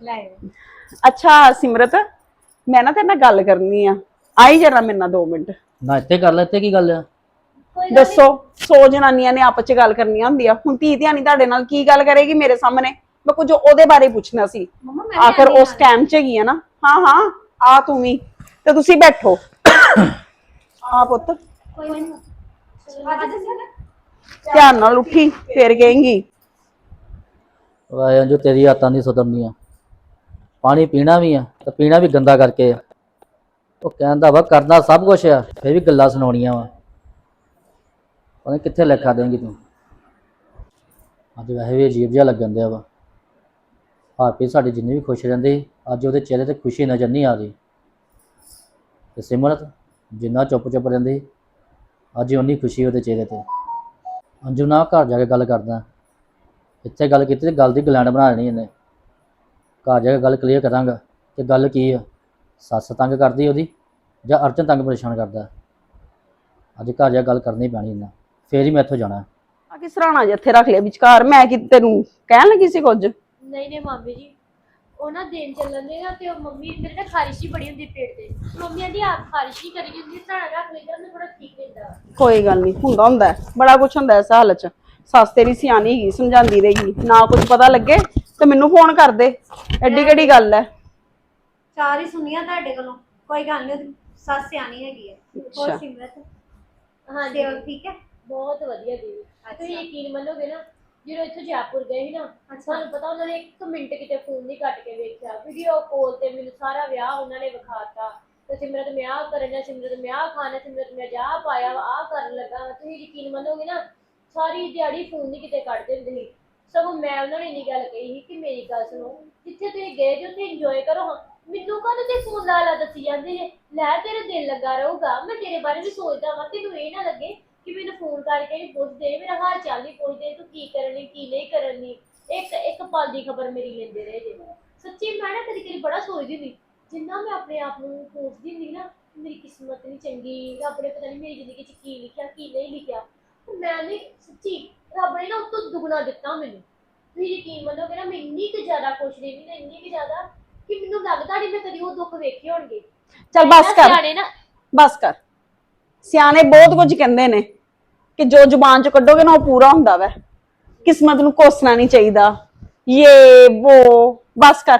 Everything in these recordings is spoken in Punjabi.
ਲੈ ਅੱਛਾ ਸਿਮਰਤ ਮੈਂ ਨਾ ਤੇਰੇ ਨਾਲ ਗੱਲ ਕਰਨੀ ਆ। ਆਈ ਜਰਾ ਮੇਰੇ ਨਾਲ 2 ਮਿੰਟ। ਨਾ ਇੱਥੇ ਕਰ ਲੈ ਇੱਥੇ ਕੀ ਗੱਲ ਆ? ਕੋਈ ਦੱਸੋ ਸੋ ਜਨਾਨੀਆਂ ਨੇ ਆਪਸ ਚ ਗੱਲ ਕਰਨੀ ਹੁੰਦੀ ਆ ਹੁਣ ਧੀ ਧਿਆਨੀ ਤੁਹਾਡੇ ਨਾਲ ਕੀ ਗੱਲ ਕਰੇਗੀ ਮੇਰੇ ਸਾਹਮਣੇ? ਮੈਂ ਕੁਝ ਉਹਦੇ ਬਾਰੇ ਪੁੱਛਣਾ ਸੀ। ਮੰਮਾ ਮੈਂ ਆਖਰ ਉਸ ਟਾਈਮ ਚ ਹੈਗੀ ਆ ਨਾ। ਹਾਂ ਹਾਂ ਆ ਤੂੰ ਵੀ। ਤੇ ਤੁਸੀਂ ਬੈਠੋ। ਆ ਪੁੱਤ। ਕੋਈ ਨਹੀਂ ਅੱਜ ਸਰ ਧਿਆਨ ਨਾਲ ਉੱਠੀ ਫੇਰ ਕਹੇਂਗੀ। ਵਾਇਆ ਜੋ ਤੇਰੀ ਆਤਾਂ ਦੀ ਸੁਧਰਨੀ ਆ। ਪਾਣੀ ਪੀਣਾ ਵੀ ਆ ਤੇ ਪੀਣਾ ਵੀ ਗੰਦਾ ਕਰਕੇ ਆ। ਉਹ ਕਹਿੰਦਾ ਵਾ, ਕਰਨਾ ਸਭ ਕੁਝ ਆ, ਫਿਰ ਵੀ ਗੱਲਾਂ ਸੁਣਾਉਣੀਆਂ ਵਾ। ਪਤਾ ਕਿੱਥੇ ਲਿਖਾ ਦੇਂਗੀ ਤੂੰ। ਅੱਜ ਵੈਸੇ ਵੀ ਅਜੀਬ ਜਿਹਾ ਲੱਗਣ ਦਿਆ ਵਾ। ਹਾਪੀ ਸਾਡੀ ਜਿੰਨੀ ਵੀ ਖੁਸ਼ ਰਹਿੰਦੀ, ਅੱਜ ਉਹਦੇ ਚਿਹਰੇ ਤੇ ਖੁਸ਼ੀ ਨਜ਼ਰ ਨਹੀਂ ਆ ਰਹੀ। ਤੇ ਸਿਮਰਤ ਜਿੰਨਾ ਚੁੱਪ ਚੁੱਪ ਰਹਿੰਦੀ, ਅੱਜ ਉਨੀ ਖੁਸ਼ੀ ਉਹਦੇ ਚਿਹਰੇ ਤੇ। ਅੰਜੂ ਨਾਲ ਘਰ ਜਾ ਕੇ ਗੱਲ ਕਰਦਾ। ਇੱਥੇ ਗੱਲ ਕੀਤੀ ਤੇ ਗੱਲ ਦੀ ਗਲੈਂਡ ਬਣਾ ਲੈਣੀ ਇਹਨੇ। ਘਰ ਜਾ ਕੇ ਗੱਲ ਕਲੀਅਰ ਕਰਾਂਗਾ ਕਿ ਗੱਲ ਕੀ ਆ? ਸੱਸ ਤੰਗ ਕਰਦੀ ਉਹਦੀ ਜਾਂ ਅਰਜਨ ਤੰਗ ਪਰੇਸ਼ਾਨ ਕਰਦਾ? ਅੱਜ ਘਰ ਜਾ ਕੇ ਗੱਲ ਕਰਨੀ ਪੈਣੀ ਇਹਨਾਂ। ਫੇਰ ਹੀ ਮੈਂ ਇੱਥੋਂ ਜਾਣਾ। ਆ ਕਿ ਸਰਾਣਾ ਜਿੱਥੇ ਰੱਖ ਲਿਆ ਵਿਚਕਾਰ। ਮੈਂ ਕਿ ਤੈਨੂੰ ਕਹਿਣ ਲੱਗੀ ਸੀ ਕੁਝ? ਨਹੀਂ ਨਹੀਂ ਮਾਮੀ ਜੀ ਉਹ ਨਾ ਦਿਨ ਚੱਲਣ ਦੇ ਨਾ ਤੇ ਉਹ ਮੰਮੀ ਮੇਰੇ ਨਾ ਖਾਰਿਸ਼ ਹੀ ਬੜੀ ਹੁੰਦੀ ਪੇਟ ਤੇ। ਮੰਮੀ ਆਂਦੀ ਆਪ ਖਾਰਿਸ਼ ਹੀ ਕਰੀ ਹੁੰਦੀ ਸਰਾਣਾ ਰੱਖ ਲਈਦਾ ਉਹਨੂੰ ਥੋੜਾ ਠੀਕ ਰਹਿੰਦਾ। ਕੋਈ ਗੱਲ ਨਹੀਂ ਹੁੰਦਾ ਹੁੰਦਾ ਹੈ, ਬੜਾ ਕੁਝ ਹੁੰਦਾ ਹੈ ਇਸ ਹਾਲਤ ਚ। ਸੱਸ ਤੇਰੀ ਸਿਆਣੀ ਹੈਗੀ ਸਮਝਾਉਂਦੀ ਰਹੇਗੀ ਨਾ ਕੁਝ ਪਤਾ ਲੱਗੇ? ਤੇ ਮੈਨੂੰ ਫੋਨ ਕਰ ਦੇ। ਐਡੀ ਕਿਹੜੀ ਗੱਲ ਹੈ ਚਾਰ ਹੀ ਸੁਣੀਆਂ ਤੁਹਾਡੇ ਕੋਲੋਂ। ਕੋਈ ਗੱਲ ਨਹੀਂ ਸੱਸ ਸਿਆਣੀ ਹੈਗੀ ਹੈ ਅੱਛਾ। ਹੋਰ ਸਿਮਰਤ? ਹਾਂਜੀ। ਸੇਵਕ ਠੀਕ ਹੈ ਬਹੁਤ ਵਧੀਆ ਦੀਦੀ। ਤੁਸੀਂ ਯਕੀਨ ਮੰਨੋਗੇ ਨਾ ਜਦੋਂ ਇੱਥੋਂ ਜੈਪੁਰ ਗਏ ਸੀ ਨਾ ਤੁਹਾਨੂੰ ਪਤਾ ਉਹਨਾਂ ਨੇ ਇੱਕ ਮਿੰਟ ਕਿਤੇ ਫੋਨ ਨਹੀਂ ਕੱਟ ਕੇ ਵੇਖਿਆ। ਵੀਡੀਓ ਕਾਲ ਤੇ ਮੈਨੂੰ ਸਾਰਾ ਵਿਆਹ ਉਹਨਾਂ ਨੇ ਵਿਖਾਤਾ। ਤੇ ਸਿਮਰਤ ਮੈਂ ਆਹ ਕਰਨ ਜਾਂ ਸਿਮਰਤ ਮੈਂ ਆਹ ਖਾਣਾ ਸਿਮਰਤ ਮੈਂ ਜਾ ਪਾਇਆ ਆਹ ਕਰਨ ਲੱਗਾ। ਵਾਂ। ਤੁਸੀਂ ਯਕੀਨ ਮੰਨੋਗੇ ਨਾ ਸਾਰੀ ਦਿਹਾੜੀ ਫੋਨ ਨਹੀਂ ਕਿਤੇ ਕੱਢ ਦਿੰਦੇ ਸੀ। ਸਗੋਂ ਮੈਂ ਉਹਨਾਂ ਨੂੰ ਇੰਨੀ ਗੱਲ ਕਹੀ ਸੀ ਕਿ ਮੇਰੀ ਗੱਲ ਸੁਣੋ, ਜਿੱਥੇ ਤੁਸੀਂ ਗਏ, ਜੇ ਉੱਥੇ ਇੰਜੋਏ ਕਰੋ, ਹਾਂ, ਮੈਨੂੰ ਕਾਹਦੇ ਤੇ ਫੋਨ ਲਾ ਲਾ ਦੱਸੀ ਜਾਂਦੇ ਜੇ ਲੈ ਤੇਰਾ ਦਿਲ ਲੱਗਾ ਰਹੂਗਾ, ਮੈਂ ਤੇਰੇ ਬਾਰੇ ਵੀ ਸੋਚਦਾ ਵਾਂ, ਤੈਨੂੰ ਇਹ ਨਾ ਲੱਗੇ ਕਿ ਮੈਨੂੰ ਫੋਨ ਕਰਕੇ ਵੀ ਪੁੱਛਦੇ ਮੇਰਾ ਹਾਲ ਚਾਲ ਨਹੀਂ ਪੁੱਛਦੇ, ਤੂੰ ਕੀ ਕਰਨੀ ਕੀ ਨਹੀਂ ਕਰਨੀ ਇੱਕ ਇੱਕ ਪਲ ਦੀ ਖਬਰ ਮੇਰੀ ਲੈਂਦੇ ਰਹੇ ਜੇ। ਸੱਚੀ ਮੈਂ ਨਾ ਕਦੀ ਕਦੀ ਬੜਾ ਸੋਚਦੀ ਹੁੰਦੀ, ਜਿੰਨਾ ਮੈਂ ਆਪਣੇ ਆਪ ਨੂੰ ਸੋਚਦੀ ਹੁੰਦੀ ਨਾ, ਮੇਰੀ ਕਿਸਮਤ ਨਹੀਂ ਚੰਗੀ, ਰੱਬ ਨੇ ਪਤਾ ਨਹੀਂ ਮੇਰੀ ਜ਼ਿੰਦਗੀ 'ਚ ਕੀ ਲਿਖਿਆ, ਕੀ ਨਹੀਂ ਲਿਖਿਆ। ਮੈਂ ਨਹੀਂ ਸੱਚੀ ਰੱਬ ਨੇ ਨਾ ਉਤੋਂ ਦੁੱਗਣਾ ਦਿੱਤਾ ਮੈਨੂੰ। ਤੁਸੀਂ ਯਕੀਨ ਮੰਨੋਗੇ ਨਾ ਮੈਂ ਇੰਨੀ ਕੁ ਜ਼ਿਆਦਾ ਖੁਸ਼ ਰਹੀ ਨਾ ਇੰਨੀ ਕੁ ਜ਼ਿਆਦਾ ਕਿ ਮੈਨੂੰ ਲੱਗਦਾ ਨਹੀਂ ਮੈਂ ਕਦੀ ਉਹ ਦੁੱਖ ਵੇਖੇ ਹੋਣਗੇ। ਚੱਲ ਬਸ ਕਰ। ਸਿਆਣੇ ਨਾ ਬਸ ਕਰ। ਸਿਆਣੇ ਬਹੁਤ ਕੁਝ ਕਹਿੰਦੇ ਨੇ ਕਿ ਜੋ ਜ਼ੁਬਾਨ ਚ ਕੱਢੋਗੇ ਨਾ ਉਹ ਪੂਰਾ ਹੁੰਦਾ ਵੈ। ਕਿਸਮਤ ਨੂੰ ਕੋਸਣਾ ਨਹੀਂ ਚਾਹੀਦਾ। ਇਹ ਉਹ ਬਸ ਕਰ।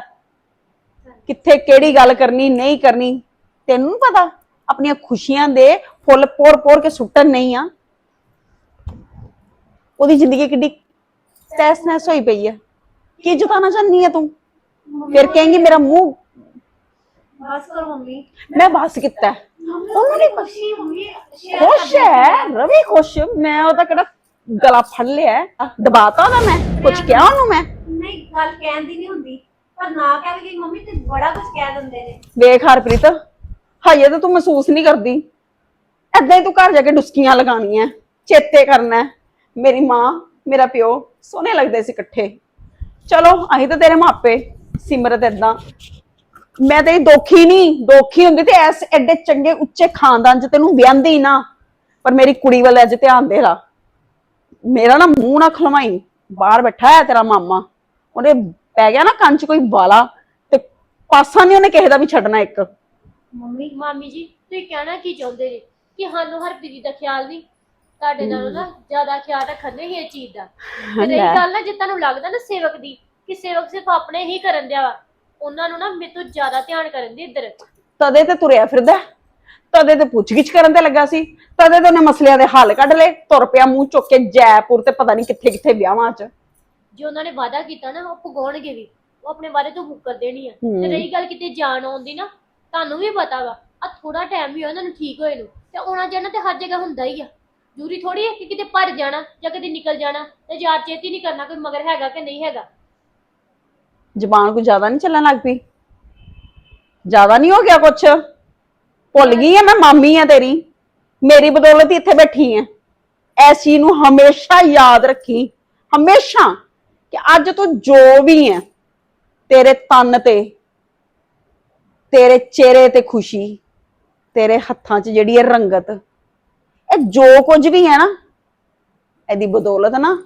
ਕਿੱਥੇ ਕਿਹੜੀ ਗੱਲ ਕਰਨੀ ਨਹੀਂ ਕਰਨੀ ਤੈਨੂੰ ਨੀ ਪਤਾ? ਆਪਣੀਆਂ ਖੁਸ਼ੀਆਂ ਦੇ ਫੁੱਲ ਪੋਰ ਪੋਰ ਕੇ ਸੁੱਟਣ ਨਹੀਂ ਆ। ਉਹਦੀ ਜ਼ਿੰਦਗੀ ਕਿੱਡੀ ਤੈਸ ਨੈਸ ਹੋਈ ਪਈ ਹੈ ਕੀ ਜਤਾਨਾ ਚਾਹਨੀ ਹੈ ਤੂੰ? ਫਿਰ ਕਹੇਂਗੀ ਮੇਰਾ ਮੂੰਹ ਬਸ ਕਰੋ ਮੰਮੀ। ਮੈਂ ਬਸ ਕੀਤਾ। ਉਹਨੂੰ ਨਹੀਂ ਪਤਾ ਖੁਸ਼ੀ ਮੰਮੀ। ਖੁਸ਼ ਹੈ ਰਵੀ ਖੁਸ਼। ਮੈਂ ਉਹਦਾ ਕਿਹੜਾ ਗਲਾ ਫੜ ਲਿਆ ਦਬਾਤਾ ਉਹਦਾ ਮੈਂ? ਕੁਝ ਕਿਹਾ ਉਹਨੂੰ ਮੈਂ? ਨਹੀਂ ਗੱਲ ਕਹਿਣ ਦੀ ਨਹੀਂ ਹੁੰਦੀ। ਪਰ ਨਾ ਕਹਿ ਗਈ ਮੰਮੀ ਤੇ ਬੜਾ ਕੁਝ ਕਹਿ ਦਿੰਦੇ ਨੇ। ਵੇਖ ਹਰਪ੍ਰੀਤ ਹਜੇ ਤਾਂ ਤੂੰ ਮਹਿਸੂਸ ਨਹੀਂ ਕਰਦੀ। ਏਦਾਂ ਹੀ ਤੂੰ ਘਰ ਜਾ ਕੇ ਡੁਸਕੀਆਂ ਲਗਾਉਣੀਆਂ ਚੇਤੇ ਕਰਨਾ। ਮੇਰੀ ਮਾਂ, ਮੇਰਾ ਪਿਓ ਸੋਹਣੇ ਲੱਗਦੇ ਸੀ ਇਕੱਠੇ। ਚਲੋ, ਅਸੀਂ ਤਾਂ ਤੇਰੇ ਮਾਪੇ, ਸਿਮਰਤ ਏਦਾਂ। ਮੈਂ ਤੇਰੀ ਦੋਖੀ ਨਹੀਂ, ਦੋਖੀ ਹੁੰਦੀ ਤੇ ਐਸ ਐਡੇ ਚੰਗੇ, ਉੱਚੇ ਖਾਨਦਾਨ ਚ ਤੈਨੂੰ ਵਿਆਹੰਦੀ ਨਾ। ਪਰ ਮੇਰੀ ਕੁੜੀ ਵੱਲ ਅੱਜ ਧਿਆਨ ਦੇ ਲਾ। ਮੇਰਾ ਨਾ ਮੂੰਹ ਨਾ ਖਲਵਾਈ। ਬਾਹਰ ਬੈਠਾ ਹੈ ਤੇਰਾ ਮਾਮਾ। ਉਹਨੇ ਪੈ ਗਿਆ ਨਾ ਕੰਨ ਚ ਕੋਈ ਵਾਲਾ ਤੇ ਪਾਸਾ ਨਹੀਂ ਉਹਨੇ ਕਿਸੇ ਦਾ ਵੀ ਛੱਡਣਾ ਇੱਕ। ਮੰਮੀ, ਮਾਮੀ ਜੀ, ਤੁਸੀਂ ਕਹਿਣਾ ਕੀ ਚਾਹੁੰਦੇ ਜੀ? ਕਿ ਸਾਨੂੰ ਹਰਪ੍ਰੀਤ ਦਾ ਖਿਆਲ ਨਹੀਂ? ਤੁਹਾਡੇ ਨਾਲੋਂ ਨਾ ਜ਼ਿਆਦਾ ਖਿਆਲ ਰੱਖਦੇ ਹੀ ਇਹ ਚੀਜ਼ ਦਾ। ਤੇ ਰਹੀ ਲੈ। ਗੱਲ ਨਾ ਜੇ ਤੁਹਾਨੂੰ ਲੱਗਦਾ ਨਾ ਸੇਵਕ ਦੀ ਕਿ ਸੇਵਕ ਸਿਰਫ ਆਪਣੇ ਹੀ ਕਰਨ ਦਿਆ ਵਾ ਉਹਨਾਂ ਨੂੰ ਨਾ ਮੇਰੇ ਤੋਂ ਜ਼ਿਆਦਾ ਧਿਆਨ ਕਰਨ ਦੀ ਇੱਧਰ। ਤਦੇ ਤੇ ਤੁਰਿਆ ਫਿਰਦਾ ਹੈ। ਤਦੇ ਤੇ ਪੁੱਛਗਿੱਛ ਕਰਨ ਤੇ ਲੱਗਾ ਸੀ। ਤਦੇ ਤੇ ਉਹਨੇ ਮਸਲਿਆਂ ਦੇ ਹੱਲ ਕੱਢ ਲਏ ਤੁਰ ਪਿਆ ਮੂੰਹ ਚੁੱਕ ਕੇ ਜੈਪੁਰ ਤੇ ਪਤਾ ਨਹੀਂ ਕਿੱਥੇ ਕਿੱਥੇ ਵਿਆਹਾਂ 'ਚ। ਜੇ ਉਹਨਾਂ ਨੇ ਵਾਅਦਾ ਕੀਤਾ ਨਾ ਉਹ ਪੁਗਾਉਣਗੇ ਵੀ ਉਹ ਆਪਣੇ ਵਾਅਦੇ ਤੋਂ ਮੁੱਕਰ ਦੇਣੀ ਆ। ਹੂੰ। ਤੇ ਰਹੀ ਗੱਲ ਕਿਤੇ ਜਾਣ ਆਉਣ ਦੀ ਨਾ ਤੁਹਾਨੂੰ ਵੀ ਪਤਾ ਵਾ ਆ ਥੋੜਾ ਟਾਈਮ ਵੀ ਹੋਇਆ ਉਹਨਾਂ ਨੂੰ ਠੀਕ ਹੋਏ ਨੂੰ ਤੇ ਆਉਣਾ ਜਾਣਾ ਤੇ ਹਰ ਜਗ੍ਹਾ ਹੁੰਦਾ ਹੀ ਆ। ਜ਼ਰੂਰੀ ਥੋੜੀ ਹੈ ਕਿ ਕਿਤੇ ਭੱਜ ਜਾਣਾ ਜਾਂ ਕਿਤੇ ਨਿਕਲ ਜਾਣਾ ਤੇ ਯਾਦ ਚੇਤੀ ਨਹੀਂ ਕਰਨਾ ਕੋਈ ਮਗਰ ਹੈਗਾ ਕਿ ਨਹੀਂ ਹੈਗਾ। ਜ਼ਬਾਨ ਕੋਈ ਜ਼ਿਆਦਾ ਨਹੀਂ ਚੱਲਣ ਲੱਗ ਪਈ? ਜ਼ਿਆਦਾ ਨਹੀਂ ਹੋ ਗਿਆ ਕੁਛ? ਭੁੱਲ ਗਈ ਆ ਮੈਂ, ਮਾਮੀ ਆ ਤੇਰੀ। ਮੇਰੀ ਬਦੌਲਤ ਹੀ ਇੱਥੇ ਬੈਠੀ ਆ। ਐਸ ਚੀਜ਼ ਨੂੰ ਹਮੇਸ਼ਾ ਯਾਦ ਰੱਖੀ। ਹਮੇਸ਼ਾ ਕਿ ਅੱਜ ਤੂੰ ਜੋ ਵੀ ਹੈ ਤੇਰੇ ਤਨ ਤੇ, ਤੇਰੇ ਚਿਹਰੇ ਤੇ ਖੁਸ਼ੀ, ਤੇਰੇ ਹੱਥਾਂ 'ਚ ਜਿਹੜੀ ਹੈ ਰੰਗਤ ਇਹ ਜੋ ਕੁਝ ਵੀ ਹੈ ਨਾ, ਇਹਦੀ ਬਦੌਲਤ ਨਾ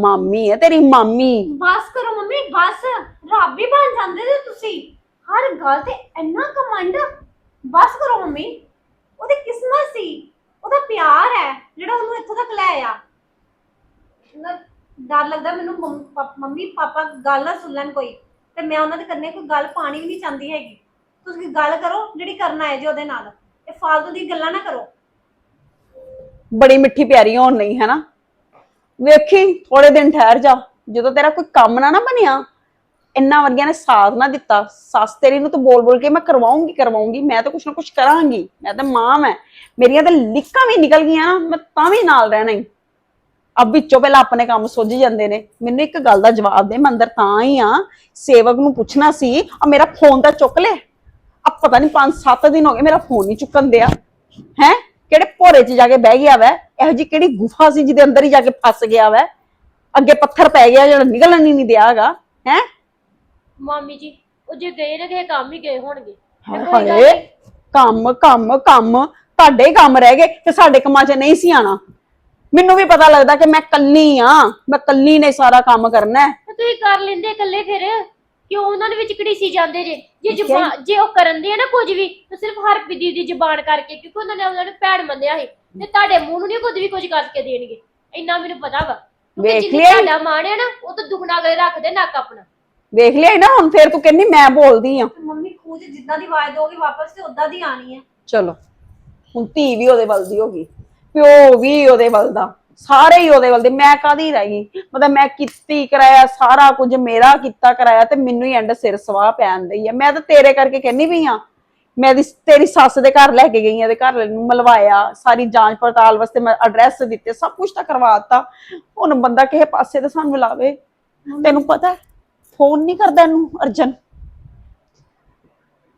ਮਾਮੀ ਹੈ, ਤੇਰੀ ਮਾਮੀ। ਬਸ ਕਰੋ ਮੰਮੀ, ਬਸ। ਭਾਬੀ ਬਣ ਜਾਂਦੇ ਜੇ ਤੁਸੀਂ। ਹਰ ਗੱਲ ਤੇ ਇੰਨਾ ਕਮੰਡ ਬਸ ਕਰੋ ਮੰਮੀ। ਉਹਦੀ ਕਿਸਮਤ ਸੀ। ਉਹਦਾ ਪਿਆਰ ਹੈ, ਜਿਹੜਾ ਉਹਨੂੰ ਇੱਥੋਂ ਤੱਕ ਲੈ ਆਇਆ। ਨਾ- ਡਰ ਲੱਗਦਾ ਮੈਨੂੰ ਮੰਮ- ਪਾ- ਮੰਮੀ, ਪਾਪਾ ਗੱਲ ਨਾ ਸੁਣ ਲੈਣ ਕੋਈ। ਤੇ ਮੈਂ ਉਹਨਾਂ ਦੇ ਕੰਨੇ ਕੋਈ ਗੱਲ ਪਾਣੀ ਵੀ ਨਹੀਂ ਚਾਹੁੰਦੀ ਹੈਗੀ। ਤੁਸੀਂ ਗੱਲ ਕਰੋ, ਜਿਹੜੀ ਕਰਨਾ ਹੈ ਜੇ ਉਹਦੇ ਨਾਲ। ਇਹ ਫਾਲਤੂ ਦੀ ਗੱਲਾਂ ਨਾ ਕਰੋ। ਬੜੀ ਮਿੱਠੀ ਪਿਆਰੀ ਹੋਣ ਨਹੀਂ ਹੈ ਨਾ ਵੇਖੀ ਥੋੜੇ ਦਿਨ ਠਹਿਰ ਜਾ। ਜਦੋਂ ਤੇਰਾ ਕੋਈ ਕੰਮ ਨਾ ਨਾ ਬਣਿਆ, ਇੰਨਾ ਵਰਗਿਆਂ ਨੇ ਸਾਥ ਨਾ ਦਿੱਤਾ। ਸੱਸ ਤੇਰੀ ਨੂੰ ਤਾਂ ਬੋਲ ਬੋਲ ਕੇ ਮੈਂ ਕਰਵਾਉਂਗੀ ਕਰਵਾਉਂਗੀ। ਮੈਂ ਤਾਂ ਕੁਛ ਨਾ ਕੁਛ ਕਰਾਂਗੀ। ਮੈਂ ਤਾਂ ਮਾਂ ਮੈਂ ਮੇਰੀਆਂ ਤਾਂ ਲਿੱਕਾਂ ਵੀ ਨਿਕਲ ਗਈਆਂ ਨਾ, ਮੈਂ ਤਾਂ ਵੀ ਨਾਲ ਰਹਿਣਾ ਹੀ ਅਬ ਵਿੱਚੋਂ ਪਹਿਲਾਂ ਆਪਣੇ ਕੰਮ ਸੁੱਝ ਜਾਂਦੇ ਨੇ। ਮੈਨੂੰ ਇੱਕ ਗੱਲ ਦਾ ਜਵਾਬ ਦੇ, ਮੈਂ ਅੰਦਰ ਤਾਂ ਹੀ ਆ। ਸੇਵਕ ਨੂੰ ਪੁੱਛਣਾ ਸੀ ਆ ਮੇਰਾ ਫੋਨ ਤਾਂ ਚੁੱਕ ਲੈ। ਆ ਪਤਾ ਨਹੀਂ 5-7 ਦਿਨ ਹੋ ਗਏ, ਮੇਰਾ ਫੋਨ ਨਹੀਂ ਚੁੱਕਣ ਦਿਆ। ਹੈ? ਕਿਹੜੇ ਭੋਰੇ 'ਚ ਜਾ ਕੇ ਬਹਿ ਗਿਆ ਵੈ? ਇਹੋ ਜੀ ਕਿਹੜੀ ਗੁਫਾ ਸੀ ਜਿਹਦੇ ਅੰਦਰ ਹੀ ਜਾ ਕੇ ਫਸ ਗਿਆ ਵੈ? ਅੱਗੇ ਪੱਥਰ ਪੈ ਗਿਆ ਜਿਹੜਾ ਨਿਕਲਣ ਹੀ ਨਹੀਂ ਦਿਆਗਾ ਹੈ? ਮਾਮੀ ਜੀ ਉਹ ਜੇ ਗਏ ਨਾ ਕਿਸੇ ਕੰਮ ਹੀ ਗਏ ਹੋਣਗੇ। ਤੇ ਕੋਈ ਗੱਲ ਹਾਏ ਨੀ। ਕੰਮ ਕੰਮ ਕੰਮ ਤੁਹਾਡੇ ਹੀ ਕੰਮ ਰਹਿ ਗਏ ਤੇ ਸਾਡੇ ਕੰਮਾਂ 'ਚ ਨਹੀਂ ਸੀ ਆਣਾ ਮੈਨੂੰ ਵੀ ਪਤਾ ਲੱਗਦਾ ਕਿ ਮੈਂ ਕੱਲੀ ਆ ਮੈਂ ਕੱਲੀ ਨੇ ਸਾਰਾ ਕੰਮ ਕਰਨਾ ਹੈ। ਤੇ ਤੁਸੀਂ ਕਰ ਲੈਂਦੇ ਇਕੱਲੇ ਫਿਰ। ਕਿਉਂ ਉਹਨਾਂ ਦੇ ਵਿੱਚ ਘੜੀਸੀ ਜਾਂਦੇ ਜੇ? ਜੇ ਜ਼ੁਬਾਨ ਜੇ ਉਹ ਕਰਨ ਦੇ ਆ ਨਾ ਕੁਝ ਵੀ ਤਾਂ ਸਿਰਫ ਹਰਪ੍ਰੀਤ ਦੀ ਦੀ ਜ਼ੁਬਾਨ ਕਰਕੇ ਕਿਉਂਕਿ ਉਹਨਾਂ ਨੇ ਉਹਨਾਂ ਨੂੰ ਭੈਣ ਮੰਨਿਆ ਸੀ। ਤੇ ਤੁਹਾਡੇ ਮੂੰਹ ਨੂੰ ਨਹੀਂ ਕੁਝ ਵੀ ਕੁਝ ਕਰਕੇ ਦੇਣਗੇ। ਇੰਨਾ ਮੈਨੂੰ ਪਤਾ ਵਾ। ਕਿਉਂਕਿ ਵੇਖ ਜਿੰਨੀ ਲਿਆ। ਤੁਹਾਡਾ ਮਾਣ ਹੈ ਨਾ ਉਹ ਤਾਂ ਦੁਗਣਾ ਅਗਲੇ ਰੱਖਦੇ ਨੱਕ ਆਪਣਾ। ਵੇਖ ਲਿਆ ਨਾ ਹੁਣ ਫੇਰ ਤੂੰ ਕਹਿੰਦੀ ਮੈਂ ਬੋਲਦੀ ਆ। ਮੰਮੀ ਖੂਜ ਜਿੱਦਾਂ ਦੀ ਆਵਾਜ਼ ਦੋਗੇ ਵਾਪਸ ਤੇ ਉਦਾਂ ਦੀ ਆਣੀ ਹੈ ਚਲੋ ਹੁਣ ਧੀ ਵੀ ਉਹਦੇ ਵੱਲ ਦੀ ਹੋ ਗਈ। ਪਿਓ ਵੀ ਉਹਦੇ ਵੱਲ ਦਾ। ਸਾਰੇ ਹੀ ਉਹਦੇ ਵੱਲ ਦੇ, ਮੈਂ ਕਾਦੀ ਰਹਿ ਗਈ? ਮਤਲਬ ਮੈਂ ਕੀਤੀ ਕਰਾਇਆ, ਸਾਰਾ ਕੁਝ ਮੇਰਾ ਕੀਤਾ ਕਰਾਇਆ ਤੇ ਮੈਨੂੰ ਹੀ ਐਂਡ ਸਿਰ ਸਵਾਹ ਪੈਣ ਦਈ ਆ। ਮੈਂ ਤਾਂ ਤੇਰੇ ਕਰਕੇ ਕਹਿੰਨੀ ਵੀ ਆ। ਮੈਂ ਦੀ, ਤੇਰੀ ਸੱਸ ਦੇ ਘਰ ਲੈ ਕੇ ਗਈ ਆ ਤੇ ਘਰ ਨੂੰ ਮਲਵਾਇਆ, ਸਾਰੀ ਜਾਂਚ ਪੜਤਾਲ ਵਾਸਤੇ ਮੈਂ ਐਡਰੈਸ ਦਿੱਤੇ, ਸਭ ਕੁਝ ਤਾਂ ਕਰਵਾ ਦਿੱਤਾ। ਹੁਣ ਬੰਦਾ ਕਿਸੇ ਪਾਸੇ ਤੇ ਸਾਨੂੰ ਲਾਵੇ। ਤੈਨੂੰ ਪਤਾ ਫੋਨ ਨਹੀਂ ਕਰਦਾ ਇਹਨੂੰ, ਅਰਜਨ।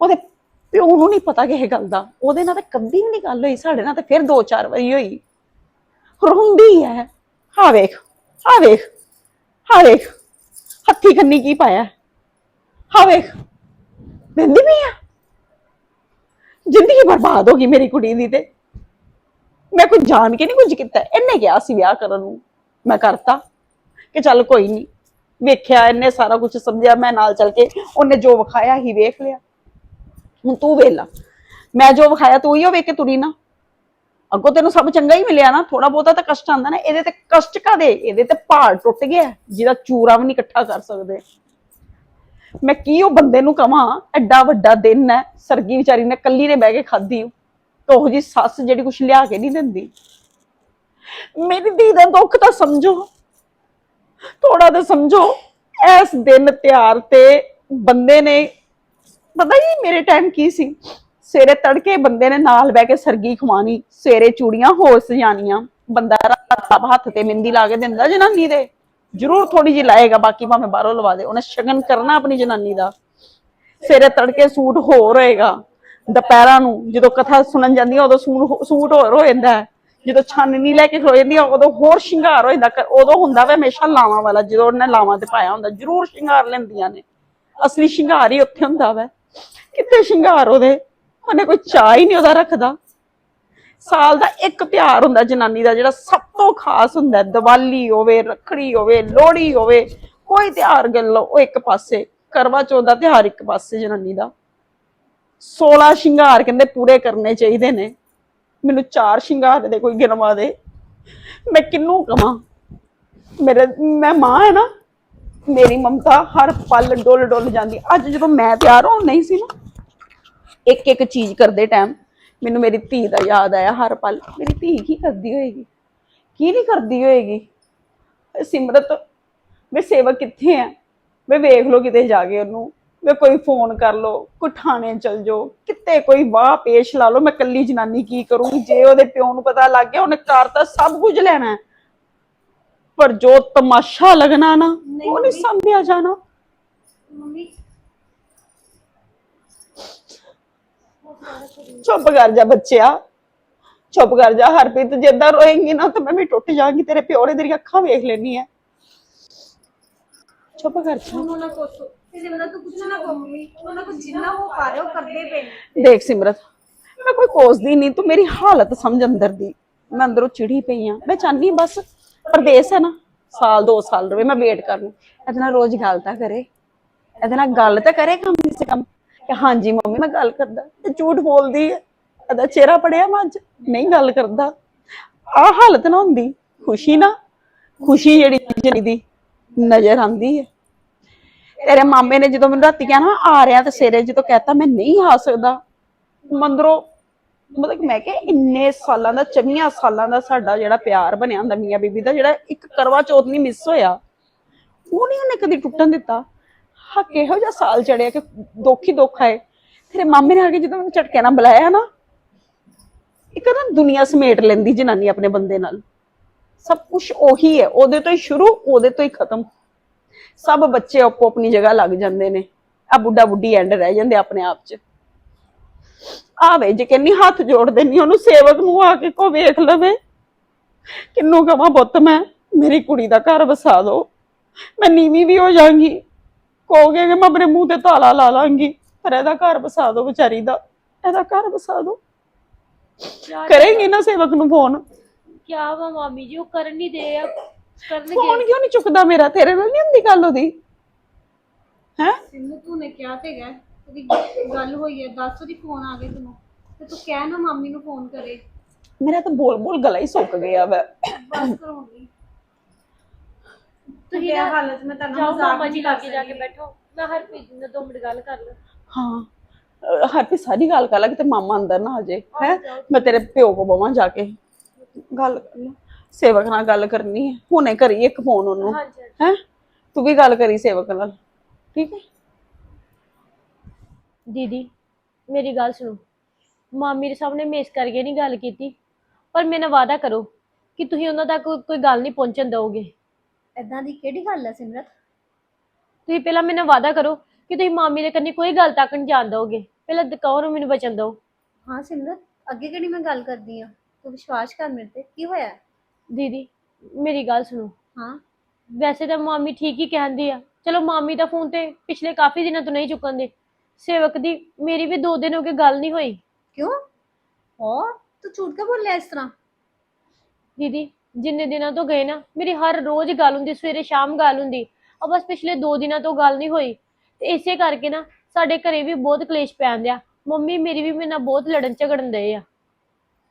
ਉਹਦੇ ਪਿਓ ਨੂੰ ਨਹੀਂ ਪਤਾ ਕਿਸੇ ਗੱਲ ਦਾ। ਉਹਦੇ ਨਾਲ ਤਾਂ ਕਦੀ ਵੀ ਨਹੀਂ ਗੱਲ ਹੋਈ, ਸਾਡੇ ਨਾਲ ਤਾਂ ਫਿਰ ਦੋ ਚਾਰ ਵਾਰੀ ਹੋਈ। ਰੋਂਦੀ ਹੈ ਹਾਂ ਵੇਖ ਹਾਂ ਵੇਖ ਹਾਂ ਵੇਖ, ਹੱਥੀ ਖੰਨੀ ਕੀ ਪਾਇਆ। ਹਾਂ ਵੇਖ, ਦਿੰਦੀ ਵੀ ਆ। ਜ਼ਿੰਦਗੀ ਬਰਬਾਦ ਹੋ ਗਈ ਮੇਰੀ ਕੁੜੀ ਦੀ ਤੇ। ਮੈਂ ਕੁਝ ਜਾਣ ਕੇ ਨਹੀਂ ਕੁਝ ਕੀਤਾ। ਇਹਨੇ ਕਿਹਾ ਸੀ ਵਿਆਹ ਕਰਨ ਨੂੰ। ਮੈਂ ਕਰਤਾ। ਕਿ ਚੱਲ ਕੋਈ ਨਹੀਂ ਵੇਖਿਆ ਇਹਨੇ ਸਾਰਾ ਕੁਝ ਸਮਝਿਆ। ਮੈਂ ਨਾਲ ਚੱਲ ਕੇ ਉਹਨੇ ਜੋ ਵਿਖਾਇਆ ਹੀ ਵੇਖ ਲਿਆ। ਹੁਣ ਤੂੰ ਵੇਲਾ ਮੈਂ ਜੋ ਵਿਖਾਇਆ ਤੂੰ ਹੀ ਉਹ ਵੇਖ ਕੇ ਤੁਰੀ ਨਾ। ਅੱਗੋਂ ਤੈਨੂੰ ਸਭ ਚੰਗਾ ਹੀ ਮਿਲਿਆ ਨਾ ਥੋੜਾ ਬਹੁਤਾ ਤਾਂ ਕਸ਼ਟ ਆਂਦਾ ਨਾ, ਇਹਦੇ ਤੇ ਕਸ਼ਟ ਕਾਦੇ ਇਹਦੇ ਤੇ ਪਹਾੜ ਟੁੱਟ ਗਿਆ, ਜਿਹਦਾ ਚੂਰਾ ਵੀ ਨਹੀਂ ਇਕੱਠਾ ਕਰ ਸਕਦੇ। ਮੈਂ ਕੀ ਉਹ ਬੰਦੇ ਨੂੰ ਕਵਾਂ, ਐਡਾ ਵੱਡਾ ਦਿਨ ਹੈ, ਸਰਗੀ ਵਿਚਾਰੀ ਨੇ ਕੱਲੀ ਨੇ ਬਹਿ ਕੇ ਖਾਧੀ। ਤੇ ਉਹ ਜੀ ਸੱਸ ਜਿਹੜੀ ਕੁਛ ਲਿਆ ਕੇ ਨਹੀਂ ਦਿੰਦੀ। ਮੇਰੀ ਧੀ ਦਾ ਦੁੱਖ ਤਾਂ ਸਮਝੋ। ਥੋੜਾ ਤਾਂ ਸਮਝੋ, ਇਸ ਦਿਨ ਤਿਉਹਾਰ ਤੇ ਬੰਦੇ ਨੇ, ਪਤਾ ਹੀ ਮੇਰੇ ਟਾਈਮ ਕੀ ਸੀ? ਸਵੇਰੇ ਤੜਕੇ ਬੰਦੇ ਨੇ ਨਾਲ ਬਹਿ ਕੇ ਸਰਗੀ ਖਵਾਣੀ, ਸਵੇਰੇ ਚੂੜੀਆਂ, ਹੋਰ ਸਜਾਣੀਆਂ ਬੰਦਾ ਰਾਤ ਹੱਥ ਤੇ ਮਹਿੰਦੀ ਲਾ ਕੇ ਦਿੰਦਾ ਜਨਾਨੀ ਦੇ। ਜ਼ਰੂਰ ਥੋੜੀ ਜਿਹੀ ਲਾਏਗਾ, ਬਾਕੀ ਭਾਵੇਂ ਬਾਹਰੋਂ ਲਵਾ ਦੇ। ਉਹਨੇ ਸ਼ਗਨ ਕਰਨਾ ਆਪਣੀ ਜਨਾਨੀ ਦਾ। ਸਵੇਰੇ ਤੜਕੇ ਸੂਟ ਹੋਰ ਹੋਏਗਾ। ਦੁਪਹਿਰਾਂ ਨੂੰ ਜਦੋਂ ਕਥਾ ਸੁਣਨ ਜਾਂਦੀ ਆ, ਉਦੋਂ ਸੂਟ ਹੋਰ ਹੋ ਜਾਂਦਾ ਹੈ। ਜਦੋਂ ਛਾਨਣੀ ਲੈ ਕੇ ਖਲੋ ਜਾਂਦੀ ਆ, ਉਦੋਂ ਹੋਰ ਸ਼ਿੰਗਾਰ ਹੋ ਜਾਂਦਾ। ਉਦੋਂ ਹੁੰਦਾ ਵਾ ਹਮੇਸ਼ਾ ਲਾਵਾਂ ਵਾਲਾ, ਜਦੋਂ ਉਹਨੇ ਲਾਵਾਂ ਤੇ ਪਾਇਆ ਹੁੰਦਾ। ਜ਼ਰੂਰ ਸ਼ਿੰਗਾਰ ਲੈਂਦੀਆਂ ਨੇ। ਅਸਲੀ ਸ਼ਿੰਗਾਰ ਹੀ ਉੱਥੇ ਹੁੰਦਾ ਵਾ। ਕਿੱਥੇ ਸ਼ਿੰਗਾਰ ਉਹਦੇ? ਉਹਨੇ ਕੋਈ ਚਾਹ ਹੀ ਨਹੀਂ ਉਹਦਾ ਰੱਖਦਾ। ਸਾਲ ਦਾ ਇੱਕ ਤਿਉਹਾਰ ਹੁੰਦਾ ਜਨਾਨੀ ਦਾ ਜਿਹੜਾ ਸਭ ਤੋਂ ਖਾਸ ਹੁੰਦਾ ਹੈ। ਦੀਵਾਲੀ ਹੋਵੇ, ਰੱਖੜੀ ਹੋਵੇ, ਲੋਹੜੀ ਹੋਵੇ, ਕੋਈ ਤਿਉਹਾਰ ਗੱਲ ਲਓ, ਉਹ ਇੱਕ ਪਾਸੇ, ਕਰਵਾ ਚੌਥ ਦਾ ਤਿਉਹਾਰ ਇੱਕ ਪਾਸੇ ਜਨਾਨੀ ਦਾ। 16 ਸ਼ਿੰਗਾਰ ਕਹਿੰਦੇ ਪੂਰੇ ਕਰਨੇ ਚਾਹੀਦੇ ਨੇ। ਮੈਨੂੰ ਚਾਰ ਸ਼ਿੰਗਾਰ ਦੇ ਕੋਈ ਗਿਣਵਾ ਦੇ। ਮੈਂ ਕਿੰਨੂੰ ਕਵਾਂ? ਮੇਰੇ, ਮੈਂ ਮਾਂ ਹੈ ਨਾ। ਮੇਰੀ ਮਮਤਾ ਹਰ ਪਲ ਡੁੱਲ ਡੁੱਲ ਜਾਂਦੀ। ਅੱਜ ਜਦੋਂ ਮੈਂ ਤਿਆਰ ਹੋਣ ਨਹੀਂ ਸੀ ਨਾ ਇੱਕ ਇੱਕ ਚੀਜ਼ ਕਰਦੇ ਟਾਈਮ ਮੈਨੂੰ ਮੇਰੀ ਧੀ ਦਾ ਯਾਦ ਆਇਆ ਹਰ ਪਲ ਮੇਰੀ ਧੀ ਕੀ ਕਰਦੀ ਹੋਏਗੀ? ਕੀ ਨਹੀਂ ਕਰਦੀ ਹੋਏਗੀ? ਸਿਮਰਤ ਵੇ ਸੇਵਕ ਕਿੱਥੇ ਆ? ਵੇ ਵੇਖ ਲੋ ਕਿਤੇ ਜਾ ਕੇ ਉਹਨੂੰ ਵੇ ਕੋਈ ਫੋਨ ਕਰ ਲੋ ਕੋਈ ਥਾਣੇ ਚਲ ਜਾਓ ਕਿਤੇ ਕੋਈ ਵਾਹ ਪੇਸ਼ ਲਾ ਲੋ ਮੈਂ ਕੱਲੀ ਜਨਾਨੀ ਕੀ ਕਰੂੰਗੀ? ਜੇ ਉਹਦੇ ਪਿਓ ਨੂੰ ਪਤਾ ਲੱਗ ਗਿਆ ਉਹਨੇ ਘਰ ਤਾਂ ਸਭ ਕੁਝ ਲੈਣਾ। ਪਰ ਜੋ ਤਮਾਸ਼ਾ ਲੱਗਣਾ ਨਾ ਉਹ ਨਹੀਂ। ਸੰਭਿਆ ਜਾਣਾ। ਮੰਮੀ ਚੁੱਪ ਕਰ ਜਾ ਬੱਚਿਆ। ਚੁੱਪ ਕਰ ਜਾ ਹਰਪ੍ਰੀਤ ਜਿੱਦਾਂ ਰੋਏਂਗੀ ਨਾ ਤਾਂ ਮੈਂ ਵੀ ਟੁੱਟ ਜਾਵਾਂਗੀ ਤੇਰੇ ਪਿਓ ਨੇ ਤੇਰੀ ਅੱਖਾਂ ਵੇਖ ਲੈਣੀ ਹੈ ਚੁੱਪ ਕਰ ਜਾ। ਉਹਨੂੰ ਨਾ ਕੋਸੋ ਤੇ ਜੇ ਤੂੰ ਕੁਛ ਨਾ ਕਹੋ ਮੰਮੀ ਉਹਨਾਂ ਕੋ ਜਿੰਨਾ ਉਹ ਪਾ ਰਹੇ ਉਹ ਕਰਦੇ ਪਏ ਨੇ। ਦੇਖ ਸਿਮਰਤ ਮੈਂ ਕੋਈ ਕੋਸਦੀ ਨਹੀਂ ਤੂੰ ਮੇਰੀ ਹਾਲਤ ਸਮਝ ਅੰਦਰ ਦੀ। ਮੈਂ ਅੰਦਰੋਂ ਚਿੜੀ ਪਈ ਆ। ਮੈਂ ਚਾਹਨੀ ਬਸ ਪਰਦੇਸ ਹੈ ਨਾ ਸਾਲ ਦੋ ਸਾਲ ਰਵੇ ਮੈਂ ਵੇਟ ਕਰਨ ਇਹਦੇ ਨਾਲ ਰੋਜ਼ ਗੱਲ ਤਾਂ ਕਰੇ। ਇਹਦੇ ਨਾਲ ਗੱਲ ਤਾਂ ਕਰੇ ਕਮ ਸੇ ਕਮ। ਕਿ ਹਾਂਜੀ ਮੰਮੀ, ਮੈਂ ਗੱਲ ਕਰਦਾ। ਤੇ ਝੂਠ ਬੋਲਦੀ ਹੈ। ਇਹਦਾ ਚਿਹਰਾ ਪੜਿਆ ਮੈਂ ਅੱਜ। ਨਹੀਂ ਗੱਲ ਕਰਦਾ। ਆ ਹਾਲਤ ਨਾ ਹੁੰਦੀ। ਖੁਸ਼ੀ ਨਾ। ਖੁਸ਼ੀ ਜਿਹੜੀ ਜਣੀ ਦੀ ਨਜ਼ਰ ਆਂਦੀ ਹੈ। ਤੇਰੇ ਮਾਮੇ ਨੇ ਜਦੋਂ ਮੈਨੂੰ ਰਾਤੀ ਕਿਹਾ ਨਾ, ਆ ਰਿਹਾ ਤੇ ਸਿਰੇ ਜਦੋਂ ਕਹਤਾ, ਮੈਂ ਨਹੀਂ ਆ ਸਕਦਾ। ਮੰਦਰੋਂ, ਮਤਲਬ ਮੈਂ ਕਿਹਾ, ਇੰਨੇ ਸਾਲਾਂ ਦਾ 24 ਸਾਲਾਂ ਦਾ ਸਾਡਾ ਜਿਹੜਾ ਪਿਆਰ ਬਣਿਆ ਹੁੰਦਾ, ਮੀਆਂ ਬੀਬੀ ਦਾ ਜਿਹੜਾ ਇੱਕ ਕਰਵਾ ਚੌਥ ਨਹੀਂ ਮਿਸ ਹੋਇਆ। ਉਹ ਨਹੀਂ ਉਹਨੇ ਕਦੀ ਟੁੱਟਣ ਦਿੱਤਾ। ਹਾਂ ਕਿਹੋ ਜਿਹਾ ਸਾਲ ਚੜਿਆ ਕਿ ਦੁੱਖ ਹੀ ਦੁੱਖ ਆਏ ਤੇਰੇ ਮਾਮੇ ਨੇ ਆ ਕੇ ਜਦੋਂ ਮੈਨੂੰ ਝਟਕੇ ਨਾਲ ਬੁਲਾਇਆ ਨਾ, ਇੱਕ ਨਾ ਦੁਨੀਆ ਸਮੇਟ ਲੈਂਦੀ ਜਨਾਨੀ ਆਪਣੇ ਬੰਦੇ ਨਾਲ। ਸਭ ਕੁਝ ਉਹੀ ਹੈ, ਉਹਦੇ ਤੋਂ ਹੀ ਸ਼ੁਰੂ, ਉਹਦੇ ਤੋਂ ਹੀ ਖਤਮ। ਸਭ ਬੱਚੇ ਆਪੋ ਆਪਣੀ ਜਗ੍ਹਾ ਲੱਗ ਜਾਂਦੇ ਨੇ। ਆ ਬੁੱਢਾ ਬੁੱਢੀ ਐਂਡ ਰਹਿ ਜਾਂਦੇ ਆਪਣੇ ਆਪ 'ਚ। ਆਵੇ ਜੇ ਕਹਿੰਨੀ ਹੱਥ ਜੋੜ ਦੇਣੀ ਉਹਨੂੰ ਸੇਵਕ ਨੂੰ ਆ ਕੇ ਕੋ ਵੇਖ ਲਵੇ। ਕਿੰਨੂ ਕਵਾਂ ਬੁੱਤ ਮੈਂ, ਮੇਰੀ ਕੁੜੀ ਦਾ ਘਰ ਵਸਾ ਦੋ। ਮੈਂ ਨੀਵੀਂ ਵੀ ਹੋ ਜਾਾਂਗੀ ਕਹੋਗੇ ਕਿ ਮੈਂ ਆਪਣੇ ਮੂੰਹ ਤੇ ਤਾਲਾ ਲਾ ਲਾਂਗੀ ਪਰ ਇਹਦਾ ਘਰ ਵਸਾ ਦੋ ਵਿਚਾਰੀ ਦਾ। ਇਹਦਾ ਘਰ ਵਸਾ ਦੋ ਕਰੇਂਗੇ ਨਾ ਸੇਵਕ ਨੂੰ ਫੋਨ। ਕਿਆ ਵਾ ਮਾਮੀ ਜੀ ਉਹ ਕਰਨ ਨਹੀਂ ਦੇ ਆ। ਕਰਨਗੇ। ਫੋਨ ਕਿਉਂ ਨਹੀਂ ਚੁੱਕਦਾ ਮੇਰਾ? ਤੇਰੇ ਨਾਲ ਨਹੀਂ ਹੁੰਦੀ ਗੱਲ ਉਹਦੀ? ਹੈ? ਸਿੰਮੂ ਤੂੰ ਨੇ ਕਿਹਾ ਤੇ ਗਿਆ ਉਹਦੀ ਗੱਲ ਹੋਈ ਹੈ। ਦੱਸ ਉਹਦੀ ਫੋਨ ਆ ਗਏ ਤੈਨੂੰ। ਤੇ ਤੂੰ ਕਹਿ ਨਾ ਮਾਮੀ ਨੂੰ ਫੋਨ ਕਰੇ। ਮੇਰਾ ਤਾਂ ਬੋਲ ਬੋਲ ਗਲਾ ਹੀ ਸੁੱਕ ਗਿਆ ਵੈ। ਬਸ ਕਰਾਉਂਗੀ ਤੁਸੀਂ ਇਹ ਨਾ ਹਾਲਤ ਮੈਂ ਤਾਂ ਜਾਓ ਮਜ਼ਾਕ ਮਾਮਾ ਜੀ ਨਹੀਂ ਲਾ ਕਰ ਕੇ ਜਾ ਕੇ। ਬੈਠੋ। ਮੈਂ ਹਰਪ੍ਰੀਤ ਨਾਲ ਦੋ ਮਿੰਟ ਗੱਲ ਕਰ ਲਾਂ ਹਾਂ। ਅਹ ਹਰਪ੍ਰੀਤ ਸਾਰੀ ਗੱਲ ਕਰ ਲੈ ਤੇ ਮਾਮਾ ਅੰਦਰ ਨਾ ਆ ਜਾਏ ਹੈ। ਮੈਂ ਤੇਰੇ ਪਿਓ ਕੋ ਬਵਾਂ ਜਾ ਕੇ। ਗੱਲ ਕਰ ਲੈ। ਸੇਵਕ ਨਾਲ ਗੱਲ ਕਰਨੀ ਹੈ। ਹੁਣੇ ਕਰੀ ਇੱਕ ਫੋਨ ਉਹਨੂੰ। ਹਾਂਜੀ ਹਾਂਜੀ। ਹੈ? ਤੂੰ ਵੀ ਗੱਲ ਕਰੀ ਸੇਵਕ ਨਾਲ। ਠੀਕ ਹੈ? ਦੀਦੀ ਮੇਰੀ ਗੱਲ ਸੁਣੋ। ਮਾਮੀ ਦੇ ਸਾਹਮਣੇ ਮੇਸ ਕਰਕੇ ਨਹੀਂ ਗੱਲ ਕੀਤੀ। ਪਰ ਮੇਰੇ ਨਾਲ ਵਾਅਦਾ ਕਰੋ ਕਿ ਤੁਸੀਂ ਉਹਨਾਂ ਤੱਕ ਕੋਈ- ਕੋਈ ਗੱਲ ਨਹੀਂ ਪਹੁੰਚਣ ਦਿਓਗੇ। ਏਦਾਂ ਦੀ ਕਿਹੜੀ ਗੱਲ ਹੈ ਸਿਮਰਤ? ਤੁਸੀਂ ਪਹਿਲਾਂ ਮੇਰੇ ਨਾਲ ਵਾਅਦਾ ਕਰੋ ਕਿ ਤੁਸੀਂ ਮਾਮੀ ਦੇ ਕੰਨੀ ਕੋਈ ਗੱਲ ਤੱਕ ਨਹੀਂ ਜਾਣ ਦਿਓਗੇ। ਪਹਿਲਾਂ ਕਹੋ ਨੂੰ ਮੈਨੂੰ ਬਚਣ ਦਿਓ। ਹਾਂ ਸਿਮਰਤ ਅੱਗੇ ਕਿਹੜੀ ਮੈਂ ਗੱਲ ਕਰਦੀ ਆ? ਤੂੰ ਵਿਸ਼ਵਾਸ ਕਰ ਮੇਰੇ ਤੇ ਕੀ ਹੋਇਆ? ਦੀਦੀ ਮੇਰੀ ਗੱਲ ਸੁਣੋ। ਹਾਂ। ਵੈਸੇ ਤਾਂ ਮਾਮੀ ਠੀਕ ਹੀ ਕਹਿੰਦੀ ਆ। ਚਲੋ ਮਾਮੀ ਦਾ ਫੋਨ ਤੇ ਪਿਛਲੇ ਕਾਫੀ ਦਿਨਾਂ ਤੋਂ ਨਹੀਂ ਚੁੱਕਣ ਦੇ। ਸੇਵਕ ਦੀ ਮੇਰੀ ਵੀ ਦੋ ਦਿਨ ਹੋ ਗਏ ਗੱਲ ਨਹੀਂ ਹੋਈ। ਕਿਉਂ? ਹੋ ਤੂੰ ਝੂਠ ਕਾ ਬੋਲਿਆ ਇਸ ਤਰ੍ਹਾਂ? ਦੀਦੀ ਜਿੰਨੇ ਦਿਨਾਂ ਤੋਂ ਗਏ ਨਾ ਮੇਰੀ ਹਰ ਰੋਜ਼ ਗੱਲ ਹੁੰਦੀ ਸਵੇਰੇ ਸ਼ਾਮ ਗੱਲ ਹੁੰਦੀ ਆ ਬਸ ਪਿਛਲੇ 2 ਦਿਨਾਂ ਤੋਂ ਗੱਲ ਨਹੀਂ ਹੋਈ। ਤੇ ਇਸੇ ਕਰਕੇ ਨਾ ਸਾਡੇ ਘਰੇ ਵੀ ਬਹੁਤ ਕਲੇਸ਼ ਪੈਣ ਦਿਆ ਮੰਮੀ ਮੇਰੀ ਵੀ ਮੇਰੇ ਨਾਲ ਬਹੁਤ ਲੜਨ ਝਗੜਨ ਦੇ ਆ।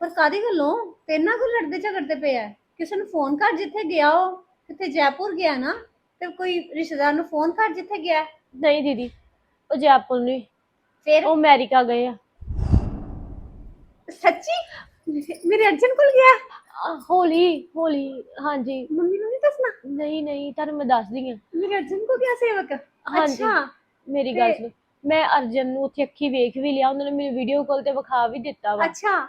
ਪਰ ਕਾਦੀ ਗੱਲੋਂ? ਤੇਰੇ ਨਾਲ ਕੋਈ ਲੜਦੇ ਝਗੜਦੇ ਪਏ ਆ। ਕਿਸੇ ਨੂੰ ਫੋਨ ਕਰ ਜਿੱਥੇ ਗਿਆ ਉਹ ਕਿਤੇ ਜੈਪੁਰ ਗਿਆ ਨਾ ਤੇ ਕੋਈ ਰਿਸ਼ਤੇਦਾਰ ਨੂੰ ਫੋਨ ਕਰ ਜਿੱਥੇ ਗਿਆ। ਨਹੀਂ ਦੀਦੀ ਉਹ ਜੈਪੁਰ ਨਹੀਂ ਫਿਰ? ਉਹ ਅਮਰੀਕਾ ਗਏ ਆ। ਸੱਚੀ? ਮੇਰੇ ਅਰਜਨ ਕੋਲ ਗਿਆ। ਆ, ਹੋਲੀ ਹੋਲੀ ਹਾਂਜੀ। ਮੰਮੀ ਨੂੰ ਨਹੀਂ ਦੱਸਣਾ? ਨਹੀਂ ਨਹੀਂ ਤੁਹਾਨੂੰ ਮੈਂ ਦੱਸਦੀ ਆ ਮੇਰੇ ਅਰਜਨ ਕੋ ਗਿਆ ਸੇਵਕ? ਹਾਂਜੀ। ਅੱਛਾ। ਮੇਰੀ ਗੱਲ ਤੇ- ਸੁਣੋ। ਮੈਂ ਅਰਜਨ ਨੂੰ ਉੱਥੇ ਅੱਖੀ ਵੇਖ ਵੀ ਲਿਆ ਉਹਨਾਂ ਨੇ ਮੈਨੂੰ ਵੀਡੀਓ ਕਾਲ ਤੇ ਵਿਖਾ ਵੀ ਦਿੱਤਾ ਵਾ। ਅੱਛਾ।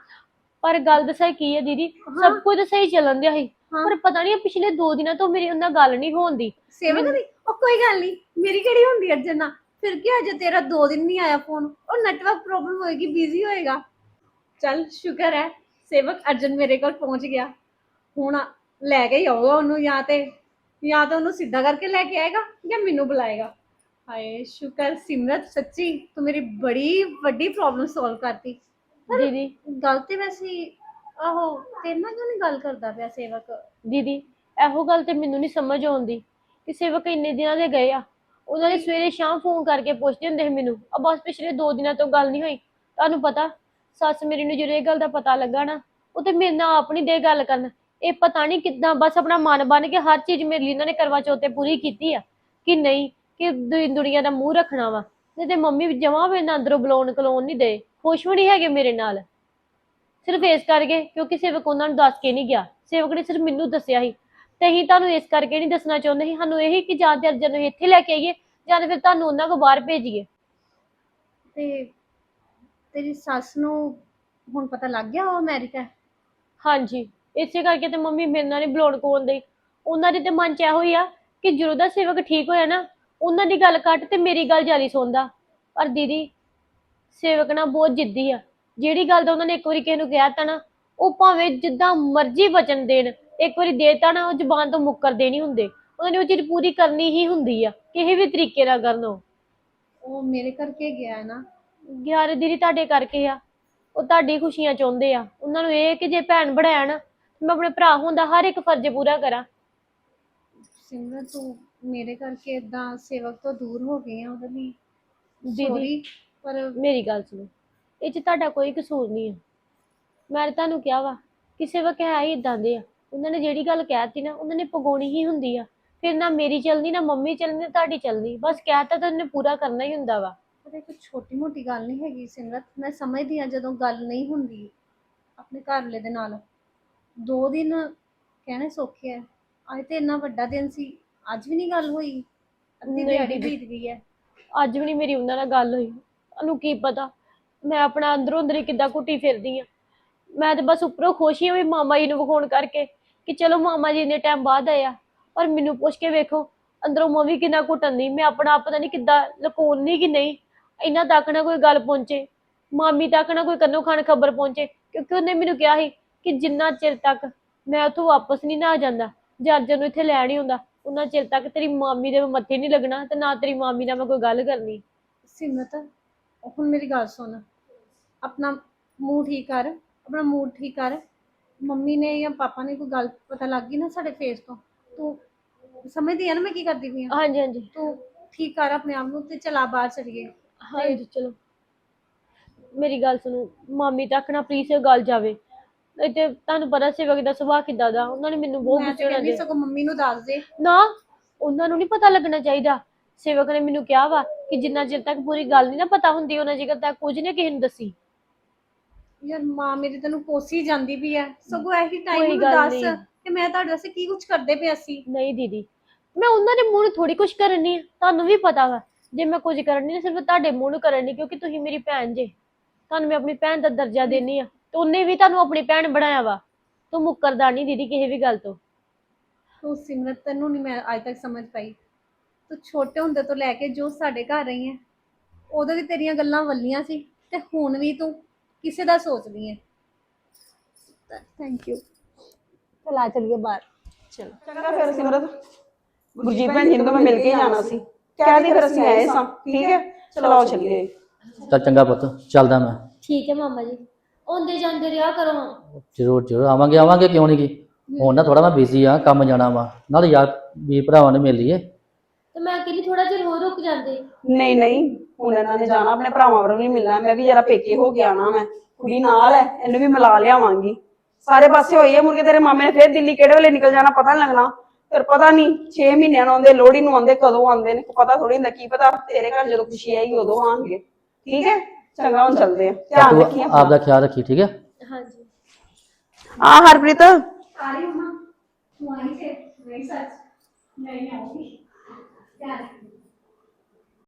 ਪਰ ਗੱਲ ਦੱਸਾਂ ਕੀ ਹੈ ਦੀਦੀ? ਹਾਂ। ਸਭ ਕੁਝ ਤਾਂ ਸਹੀ ਚੱਲਣ ਦਿਆ ਸੀ। ਹਾਂ। ਪਰ ਪਤਾ ਨਹੀਂ ਪਿਛਲੇ 2 ਦਿਨਾਂ ਤੋਂ ਮੇਰੀ ਉਹਨਾਂ ਗੱਲ ਨਹੀਂ ਹੋਣਦੀ ਸੇਵਕ ਦੀ? ਉਹ ਕੋਈ ਗੱਲ ਨਹੀਂ ਮੇਰੀ ਕਿਹੜੀ ਹੁੰਦੀ ਅਰਜਨ ਨਾਲ? ਫਿਰ ਕੀ ਅਜੇ ਤੇਰਾ 2 ਦਿਨ ਨਹੀਂ ਆਇਆ ਫੋਨ ਉਹ ਨੈਟਵਰਕ ਪ੍ਰੋਬਲਮ ਹੋਏਗੀ ਬਿਜ਼ੀ ਹੋਏਗਾ। ਚੱਲ ਸ਼ੁਕਰ ਹੈ। ਸੇਵਕ ਅਰਜਨ ਮੇਰੇ ਕੋਲ ਪਹੁੰਚ ਗਿਆ। ਹੁਣ ਲੈ ਕੇ ਹੀ ਆਊਗਾ ਉਹਨੂੰ ਜਾਂ ਤੇ ਜਾਂ ਤਾਂ ਉਹਨੂੰ ਸਿੱਧਾ ਕਰਕੇ ਲੈ ਕੇ ਆਏਗਾ ਜਾਂ ਮੈਨੂੰ ਬੁਲਾਏਗਾ। ਹਾਏ ਸ਼ੁਕਰ ਸਿਮਰਤ ਸੱਚੀ ਤੂੰ ਮੇਰੀ ਬੜੀ ਵੱਡੀ ਪ੍ਰੋਬਲਮ ਸੋਲਵ ਕਰਤੀ। ਦੀਦੀ। ਗੱਲ ਤੇ ਵੈਸੇ ਆਹੋ ਤੇਰੇ ਨਾਲ ਕਿਉਂ ਨਹੀਂ ਗੱਲ ਕਰਦਾ ਪਿਆ ਸੇਵਕ? ਦੀਦੀ ਇਹੋ ਗੱਲ ਤੇ ਮੈਨੂੰ ਨਹੀਂ ਸਮਝ ਆਉਂਦੀ ਕਿ ਸੇਵਕ ਇੰਨੇ ਦਿਨਾਂ ਦੇ ਗਏ ਆ। ਉਹਨਾਂ ਨੇ ਸਵੇਰੇ ਸ਼ਾਮ ਫੋਨ ਕਰਕੇ ਪੁੱਛਦੇ ਹੁੰਦੇ ਸੀ ਮੈਨੂੰ। ਆ ਬਸ ਪਿਛਲੇ 2 ਦਿਨਾਂ ਤੋਂ ਗੱਲ ਨਹੀਂ ਹੋਈ। ਤੁਹਾਨੂੰ ਪਤਾ ਸੱਸ ਮੇਰੀ ਨੂੰ ਜਦੋਂ ਇਹ ਗੱਲ ਦਾ ਪਤਾ ਲੱਗਾ ਨਾ, ਉਹ ਤੇ ਮੇਰੇ ਨਾਲ ਆਪਣੀ ਦੇ ਗੱਲ ਕਰਨ। ਇਹ ਪਤਾ ਨਹੀਂ ਕਿੱਦਾਂ, ਬਸ ਆਪਣਾ ਮਨ ਬਣ ਕੇ ਹਰ ਚੀਜ਼ ਮੇਰੇ ਲਈ ਇਹਨਾਂ ਨੇ ਕਰਵਾ ਚੌਥ ਤੇ ਪੂਰੀ ਕੀਤੀ ਆ, ਕਿ ਨਹੀਂ, ਕਿ ਦੁ- ਦੁਨੀਆ ਦਾ ਮੂੰਹ ਰੱਖਣਾ ਵਾ। ਨਹੀਂ ਤੇ ਮੰਮੀ ਜਮਾ ਵੀ ਨਾ ਅੰਦਰੋਂ ਬੁਲਾਉਣ ਕਲੋਨ ਨਹੀਂ ਦੇ, ਖੁਸ਼ ਵੀ ਨਹੀਂ ਹੈਗੇ ਮੇਰੇ ਨਾਲ। ਸਿਰਫ ਇਸ ਕਰਕੇ, ਕਿਉਂਕਿ ਸੇਵਕ ਉਹਨਾਂ ਨੂੰ ਦੱਸ ਕੇ ਨਹੀਂ ਗਿਆ। ਸੇਵਕ ਨੇ ਸਿਰਫ ਮੈਨੂੰ ਦੱਸਿਆ ਸੀ। ਤੇ ਅਸੀਂ ਤੁਹਾਨੂੰ ਇਸ ਕਰਕੇ ਨਹੀਂ ਦੱਸਣਾ ਚਾਹੁੰਦੇ ਸੀ, ਸਾਨੂੰ ਇਹ ਕਿ ਜਾਂ ਤੇ ਅਰਜਨ ਨੂੰ ਇੱਥੇ ਲੈ ਕੇ ਆਈਏ, ਜਾਂ ਤਾਂ ਫਿਰ ਤੁਹਾਨੂੰ ਉਹਨਾਂ ਕੋਲ ਬਾਹਰ ਭੇਜੀਏ। ਤੇ ਤੇਰੀ ਸੱਸ ਨੂੰ ਹੁਣ ਪਤਾ ਲੱਗ ਗਿਆ ਉਹ ਅਮਰੀਕਾ? ਹੈ? ਹਾਂਜੀ ਇਸੇ ਕਰਕੇ ਤੇ ਮੰਮੀ ਮੇਰੇ ਨਾਲ ਨਹੀਂ ਬੁਲਾਉਣ ਕੋਲ ਦੇ ਉਹਨਾਂ ਦੇ ਤੇ ਮਨ ਚ ਇਹੋ ਹੀ ਆ ਕਿ ਜਦੋਂ ਦਾ ਸੇਵਕ ਠੀਕ ਹੋਇਆ ਨਾ ਉਹਨਾਂ ਦੀ ਗੱਲ ਕੱਟ ਤੇ ਮੇਰੀ ਗੱਲ ਜਾਰੀ ਸੁਣਦਾ। ਪਰ ਦੀਦੀ ਸੇਵਕ ਨਾ ਬਹੁਤ ਜਿੱਦੀ ਆ। ਜਿਹੜੀ ਗੱਲ ਦਾ ਉਹਨਾਂ ਨੇ ਇੱਕ ਵਾਰੀ ਕਿਸੇ ਨੂੰ ਕਿਹਾ ਤਾ ਨਾ ਉਹ ਭਾਵੇਂ ਜਿੱਦਾਂ ਮਰਜ਼ੀ ਵਚਨ ਦੇਣ ਇੱਕ ਵਾਰੀ ਦੇਤਾ ਨਾ ਉਹ ਜ਼ੁਬਾਨ ਤੋਂ ਮੁੱਕਰਦੇ ਨਹੀਂ ਹੁੰਦੇ। ਉਹਨਾਂ ਨੇ ਉਹ ਚੀਜ਼ ਪੂਰੀ ਕਰਨੀ ਹੀ ਹੁੰਦੀ ਆ ਕਿਸੇ ਵੀ ਤਰੀਕੇ ਨਾਲ ਕਰਨ ਉਹ ਉਹ ਮੇਰੇ ਕਰਕੇ ਗਿਆ ਨਾ ਯਾਰ ਦੀਦੀ ਤੁਹਾਡੇ ਕਰਕੇ ਆ। ਉਹ ਤੁਹਾਡੀ ਖੁਸ਼ੀਆਂ ਚਾਹੁੰਦੇ ਆ। ਉਹਨਾਂ ਨੂੰ ਇਹ ਕਿ ਜੇ ਭੈਣ ਨਾ ਮੈਂ ਆਪਣੇ ਭਰਾ ਹੁੰਦਾ ਹਰ ਇੱਕ ਫਰਜ਼ ਪੂਰਾ ਕਰਾਂ। ਸਿਮਰਨ ਤੂੰ ਮੇਰੇ ਕਰਕੇ ਇਦਾਂ ਸੇਵਕ ਤੋਂ ਦੂਰ ਹੋ ਗਏ ਆ ਉਹਦੇ ਲਈ। ਦੀਦੀ ਪਰ ਮੇਰੀ ਗੱਲ ਸੁਣੋ। ਇਹ ਚ ਤੁਹਾਡਾ ਕੋਈ ਕਸੂਰ ਨਹੀਂ ਹੈ ਮੈਂ ਤੁਹਾਨੂੰ ਕਿਹਾ ਵਾ ਕਿਸੇ ਵਕ ਹੈ ਹੀ ਇਦਾਂ ਦੇ ਆ। ਉਹਨਾਂ ਨੇ ਜਿਹੜੀ ਗੱਲ ਕਹਿਤੀ ਨਾ ਉਹਨਾਂ ਨੇ ਪਗਾਉਣੀ ਹੀ ਹੁੰਦੀ ਆ। ਫਿਰ ਨਾ ਮੇਰੀ ਚੱਲਣੀ ਨਾ ਮੰਮੀ ਚੱਲਣੀ ਨਾ ਤੁਹਾਡੀ ਚੱਲਣੀ। ਬਸ ਕਹਿਤਾ ਤਾਂ ਉਹਨੇ ਪੂਰਾ ਕਰਨਾ ਹੀ ਹੁੰਦਾ ਵਾ। ਇਹ ਕੋਈ ਛੋਟੀ ਮੋਟੀ ਗੱਲ ਨਹੀਂ ਹੈਗੀ ਸਿਮਰਤ ਮੈਂ ਸਮਝਦੀ ਆ ਜਦੋਂ ਗੱਲ ਨਹੀਂ ਹੁੰਦੀ ਆਪਣੇ ਘਰਲੇ ਦੇ ਨਾਲ। ਦੋ ਦਿਨ ਕਹਿਣੇ ਸੌਖੇ ਆ ਅੱਜ ਤੇ ਇੰਨਾ ਵੱਡਾ ਦਿਨ ਸੀ ਅੱਜ ਵੀ ਨਹੀਂ ਗੱਲ ਹੋਈ? ਅੱਧੀ ਨਹੀਂ ਦਿਹਾੜੀ ਦੀਦੀ। ਬੀਤ ਗਈ ਹੈ ਅੱਜ ਵੀ ਨਹੀਂ ਮੇਰੀ ਉਹਨਾਂ ਨਾਲ ਗੱਲ ਹੋਈ। ਉਹਨੂੰ ਕੀ ਪਤਾ? ਮੈਂ ਆਪਣਾ ਅੰਦਰੋਂ ਅੰਦਰ ਹੀ ਕਿੱਦਾਂ ਘੁੱਟੀ ਫਿਰਦੀ ਆ। ਮੈਂ ਤੇ ਬਸ ਉੱਪਰੋਂ ਖੁਸ਼ ਹੀ ਹੋਈ ਮਾਮਾ ਜੀ ਨੂੰ ਵਿਖਾਉਣ ਕਰਕੇ ਕਿ ਚਲੋ ਮਾਮਾ ਜੀ ਨੇ ਟਾਈਮ ਬਾਅਦ ਆਇਆ ਪਰ ਮੈਨੂੰ ਪੁੱਛ ਕੇ ਵੇਖੋ ਅੰਦਰੋਂ ਮੈਂ ਵੀ ਕਿੰਨਾ ਘੁੱਟਣ ਦੀ। ਮੈਂ ਆਪਣਾ ਆਪ ਪਤਾ ਨਹੀਂ ਕਿੱਦਾਂ ਲਕੋਣੀ ਕਿ ਨਹੀਂ। ਇੰਨਾ ਤੱਕ ਨਾ ਕੋਈ ਗੱਲ ਪਹੁੰਚੇ ਮਾਮੀ ਤੱਕ ਨਾ ਕੋਈ ਕੰਨੋਂ ਖਾਣ ਖਬਰ ਪਹੁੰਚੇ ਕਿਉਂਕਿ ਉਹਨੇ ਮੈਨੂੰ ਕਿਹਾ ਸੀ ਕਿ ਜਿੰਨਾ ਚਿਰ ਤੱਕ ਮੈਂ ਉੱਥੋਂ ਵਾਪਸ ਨਹੀਂ ਨਾ ਆ ਜਾਂਦਾ ਜਾਂ ਨੂੰ ਇੱਥੇ ਲੈਣ ਹੀ ਹੁੰਦਾ ਉਹਨਾਂ ਚਿਰ ਤੱਕ ਤੇਰੀ ਮਾਮੀ ਦੇ ਮੱਥੇ ਨਹੀਂ ਲੱਗਣਾ ਤੇ ਨਾ ਤੇਰੀ ਮਾਮੀ ਨਾਲ ਮੈਂ ਕੋਈ ਗੱਲ ਕਰਨੀ। ਸਿਮਰਤ ਹੁਣ ਮੇਰੀ ਗੱਲ ਸੁਣ। ਆਪਣਾ ਮੂਡ ਠੀਕ ਕਰ ਆਪਣਾ ਮੂਡ ਠੀਕ ਕਰ। ਮੰਮੀ ਨੇ ਜਾਂ ਪਾਪਾ ਨੇ ਕੋਈ ਗੱਲ ਪਤਾ ਲੱਗ ਗਈ ਨਾ ਸਾਡੇ ਫੇਸ ਤੋਂ? ਤੂੰ ਸਮਝਦੀ ਆ ਨਾ ਮੈਂ ਕੀ ਕਰਦੀ ਪਈ ਆ? ਹਾਂਜੀ ਹਾਂਜੀ। ਤੂੰ ਠੀਕ ਕਰ ਆਪਣੇ ਆਪ ਨੂੰ ਤੇ ਚਲਾ ਬਾਹਰ ਚਲੀਏ। ਹਾਂਜੀ। ਚਲੋ। ਮੇਰੀ ਗੱਲ ਸੁਣੋ ਮਾਮੀ ਤੱਕ ਨਾ ਪਲੀਜ਼ ਇਹ ਗੱਲ ਜਾਵੇ। ਨਹੀਂ ਤੇ ਤੁਹਾਨੂੰ ਪਤਾ ਸੇਵਕ ਦਾ ਸੁਭਾਅ ਕਿੱਦਾਂ ਦਾ ਉਹਨਾਂ ਨੇ ਮੈਨੂੰ ਬਹੁਤ ਮੈਂ ਤੇ ਕਹਿੰਦੀ ਸਗੋਂ ਮੰਮੀ ਨੂੰ ਦੱਸ ਦੇ। ਨਾ ਉਹਨਾਂ ਨੂੰ ਨਹੀਂ ਪਤਾ ਲੱਗਣਾ ਚਾਹੀਦਾ। ਸੇਵਕ ਨੇ ਮੈਨੂੰ ਕਿਹਾ ਵਾ ਕਿ ਜਿੰਨਾ ਚਿਰ ਤੱਕ ਪੂਰੀ ਗੱਲ ਨਹੀਂ ਨਾ ਪਤਾ ਹੁੰਦੀ ਉਹਨਾਂ ਚਿਰ ਤੱਕ ਕੁਝ ਨਹੀਂ ਕਿਸੇ ਨੂੰ ਦੱਸੀ। ਯਾਰ ਮਾਂ ਮੇਰੀ ਤੈਨੂੰ ਕੋਸੀ ਜਾਂਦੀ ਵੀ ਐ ਸਗੋਂ ਇਹੀ ਟਾਈਮ ਨੂੰ ਗੱਲ ਦੱਸ ਨਹੀਂ। ਕਿ ਮੈਂ ਤੁਹਾਡੇ ਵਾਸਤੇ ਕੀ ਕੁਝ ਕਰਦੇ ਪਿਆ ਸੀ ਨਹੀਂ ਦੀਦੀ ਮੈਂ ਉਹਨਾਂ ਦੇ ਮੂੰਹ ਨੂੰ ਥੋੜੀ ਕੁਝ ਕਰਨੀ ਆ। ਤੁਹਾਨੂੰ ਵੀ ਪਤਾ ਵਾ। ਜੇ ਮੈਂ ਕੁਝ ਕਰਨੀ ਨਾ ਸਿਰਫ ਤੁਹਾਡੇ ਮੂੰਹ ਨੂੰ ਕਰਨੀ ਕਿਉਂਕਿ ਤੁਸੀਂ ਮੇਰੀ ਭੈਣ ਜੇ। ਤੁਹਾਨੂੰ ਮੈਂ ਆਪਣੀ ਭੈਣ ਦਾ ਦਰਜਾ ਦੇਣੀ ਆ। ਤੇ ਉਹਨੇ ਵੀ ਤੁਹਾਨੂੰ ਆਪਣੀ ਭੈਣ ਬਣਾਇਆ ਵਾ। ਤੂੰ ਮੁੱਕਰਦਾ ਨਹੀਂ ਦੀਦੀ ਕਿਸੇ ਵੀ ਗੱਲ ਤੋਂ। ਤੂੰ ਸਿਮਰਤ ਤੈਨੂੰ ਨਹੀਂ ਮੈਂ ਅੱਜ ਤੱਕ ਸਮਝ ਪਾਈ। ਤੂੰ ਛੋਟੇ ਹੁੰਦੇ ਤੋਂ ਲੈ ਕੇ ਜੋ ਸਾਡੇ ਘਰ ਰਹੀ ਹੈ ਉਦੋਂ ਵੀ ਤੇਰੀਆਂ ਗੱਲਾਂ ਵੱਲੀਆਂ ਸੀ ਤੇ ਹੁਣ ਵੀ ਤੂੰ ਕਿਸੇ ਦਾ ਸੋਚਦੀ ਹੈ ਥੈਂਕ ਯੂ ਚਲ ਆ ਚਲੀਏ ਬਾਹਰ। ਚਲੋ। ਚੰਗਾ ਫਿਰ ਸਿਮਰਤ। ਗੁਰਜੀਤ ਭੈਣ ਜੀ ਨੂੰ ਤਾਂ ਮੈਂ ਮਿਲ ਕੇ ਹੀ ਜਾਣਾ ਸੀ। ਕਹਿ ਦੇ ਫਿਰ ਅਸੀਂ ਆਏ ਸਾਂ ਠੀਕ ਹੈ? ਚਲੋ ਆਓ ਚੱਲੀਏ। ਚੱਲ ਚੰਗਾ ਪੁੱਤ ਚੱਲਦਾ ਮੈਂ। ਠੀਕ ਹੈ ਮਾਮਾ ਜੀ। ਆਉਂਦੇ ਜਾਂਦੇ ਰਿਹਾ ਕਰੋ। ਹਾਂ ਜ਼ਰੂਰ ਜ਼ਰੂਰ ਆਵਾਂਗੇ ਆਵਾਂਗੇ ਕਿਉਂ ਨਹੀਂ ਗੀ ਹੁਣ ਨਾ ਥੋੜਾ ਮੈਂ ਬਿਜ਼ੀ ਆ ਕੰਮ ਜਾਣਾ ਵਾ। ਨਾਲ ਯਾਰ ਵੀ ਭਰਾਵਾਂ ਨੇ ਮਿਲ ਲਈਏ। ਤੇ ਮੈਂ ਕਿਹੜੀ ਥੋੜਾ ਜਿਹਾ ਹੋਰ ਰੁਕ ਜਾਂਦੇ। ਨਹੀਂ ਨਹੀਂ ਹੁਣ ਇਹਨਾਂ ਨੇ ਜਾਣਾ ਆਪਣੇ ਭਰਾਵਾਂ ਵੱਲੋਂ ਵੀ ਮਿਲਣਾ। ਮੈਂ ਵੀ ਜਰਾ ਪੇਕੇ ਹੋ ਕੇ ਆਣਾ ਮੈਂ। ਕੁੜੀ ਨਾਲ ਹੈ ਇਹਨੂੰ ਵੀ ਮਿਲਾ ਲਿਆਵਾਂਗੀ। ਸਾਰੇ ਪਾਸੇ ਹੋਈ ਹੈ ਕੇ ਤੇਰੇ ਮਾਮੇ ਨੇ ਫੇਰ ਦਿੱਲੀ ਕਿਹੜੇ ਵੇਲੇ ਨਿਕਲ ਜਾਣਾ ਪਤਾ ਨਹੀਂ ਲੱਗਣਾ। ਫਿਰ ਪਤਾ ਨਹੀਂ 6 ਮਹੀਨਿਆਂ ਨੂੰ ਆਉਂਦੇ ਲੋਹੜੀ ਨੂੰ ਆਉਂਦੇ ਕਦੋਂ ਆਉਂਦੇ ਨੇ ਪਤਾ ਥੋੜੀ ਹੁੰਦਾ ਕੀ ਪਤਾ ਤੇਰੇ ਘਰ ਜਦੋਂ ਖੁਸ਼ੀ ਆਏਗੀ ਉਦੋਂ ਆਣਗੇ ਠੀਕ ਹੈ? ਚੰਗਾ ਹੁਣ ਚੱਲਦੇ ਆ ਧਿਆਨ ਰੱਖੀ ਆਪਣਾ। ਆਪਦਾ ਖਿਆਲ ਰੱਖੀ ਠੀਕ ਹੈ? ਹਾਂਜੀ। ਹਾਂ ਹਰਪ੍ਰੀਤ? ਸਾਰੀ ਉਮਰ ਤੂੰ ਆਈ ਸੇ ਨਹੀਂ ਸੱਚ ਨਹੀਂ ਆਉਂਗੀ ਯਾਰ